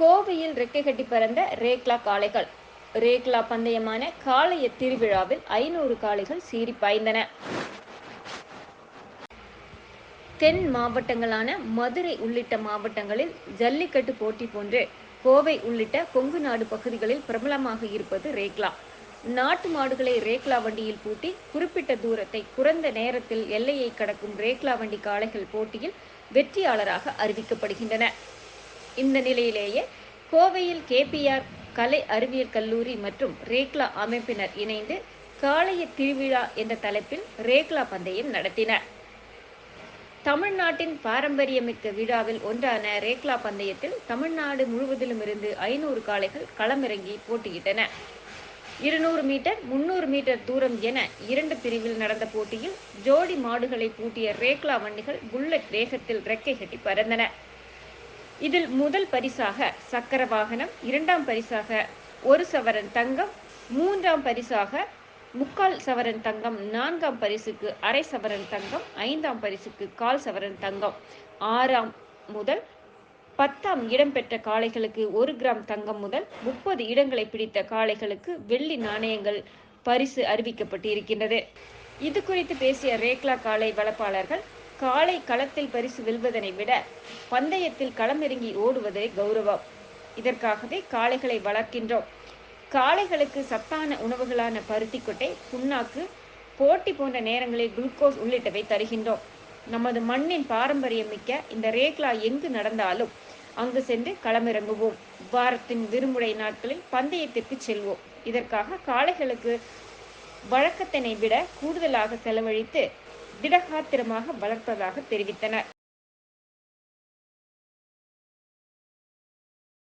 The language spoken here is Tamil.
கோவையில் ரெக்கை கட்டி பறந்த ரேக்லா காளைகள். ரேக்லா பந்தயமான காளைய திருவிழாவில் ஐநூறு காளைகள் சீறி பாய்ந்தன. தென் மாவட்டங்களான மதுரை உள்ளிட்ட மாவட்டங்களில் ஜல்லிக்கட்டு போட்டி போன்று கோவை உள்ளிட்ட கொங்கு நாடு பகுதிகளில் பிரபலமாக இருப்பது ரேக்லா. நாட்டு மாடுகளை ரேக்லா வண்டியில் பூட்டி குறிப்பிட்ட தூரத்தை குறைந்த நேரத்தில் எல்லையை கடக்கும் ரேக்லா வண்டி காளைகள் போட்டியில் வெற்றியாளராக அறிவிக்கப்படுகின்றன. இந்த நிலையிலேயே கோவையில் கேபிஆர் கலை அறிவியல் கல்லூரி மற்றும் ரேக்லா அமைப்பினர் இணைந்து காளைய திருவிழா என்ற தலைப்பில் ரேக்லா பந்தயம் நடத்தினர். தமிழ்நாட்டின் பாரம்பரியமிக்க விழாவில் ஒன்றான ரேக்லா பந்தயத்தில் தமிழ்நாடு முழுவதிலும் இருந்து ஐநூறு காளைகள் களமிறங்கி போட்டியிட்டன. இருநூறு மீட்டர் முன்னூறு மீட்டர் தூரம் என இரண்டு பிரிவில் நடந்த போட்டியில் ஜோடி மாடுகளை பூட்டிய ரேக்லா வண்டிகள் புல்லட் வேகத்தில் ரெக்கை கட்டி பறந்தன. இதில் முதல் பரிசாக சக்கர வாகனம் இரண்டாம் பரிசாக ஒரு சவரன் தங்கம் மூன்றாம் பரிசாக முக்கால் சவரன் தங்கம் நான்காம் பரிசுக்கு அரை சவரன் தங்கம் ஐந்தாம் பரிசுக்கு கால் சவரன் தங்கம். ஆறாம் முதல் பத்தாம் இடம் பெற்ற காளைகளுக்கு ஒரு கிராம் தங்கம் முதல் முப்பது இடங்களை பிடித்த காளைகளுக்கு வெள்ளி நாணயங்கள் பரிசு அறிவிக்கப்பட்டிருக்கின்றது. இது குறித்து பேசிய ரேக்லா காளை வளர்ப்பாளர்கள் காளை களத்தில் பரிசு வெல்வதனை விட பந்தயத்தில் களமிறங்கி ஓடுவதே கௌரவம். இதற்காகவே காளைகளை வளர்க்கின்றோம். காளைகளுக்கு சத்தான உணவுகளான பருத்திக்கொட்டை புண்ணாக்கு போட்டி போன்ற நேரங்களில் குளுக்கோஸ் உள்ளிட்டவை தருகின்றோம். நமது மண்ணின் பாரம்பரியம் மிக்க இந்த ரேக்லா எங்கு நடந்தாலும் அங்கு சென்று களமிறங்குவோம். வாரத்தின் விடுமுறை நாட்களில் பந்தயத்திற்கு செல்வோம். இதற்காக காளைகளுக்கு வழக்கத்தினை விட கூடுதலாக செலவழித்து திடகாத்திரமாக வளர்ப்பதாக தெரிவித்தனர்.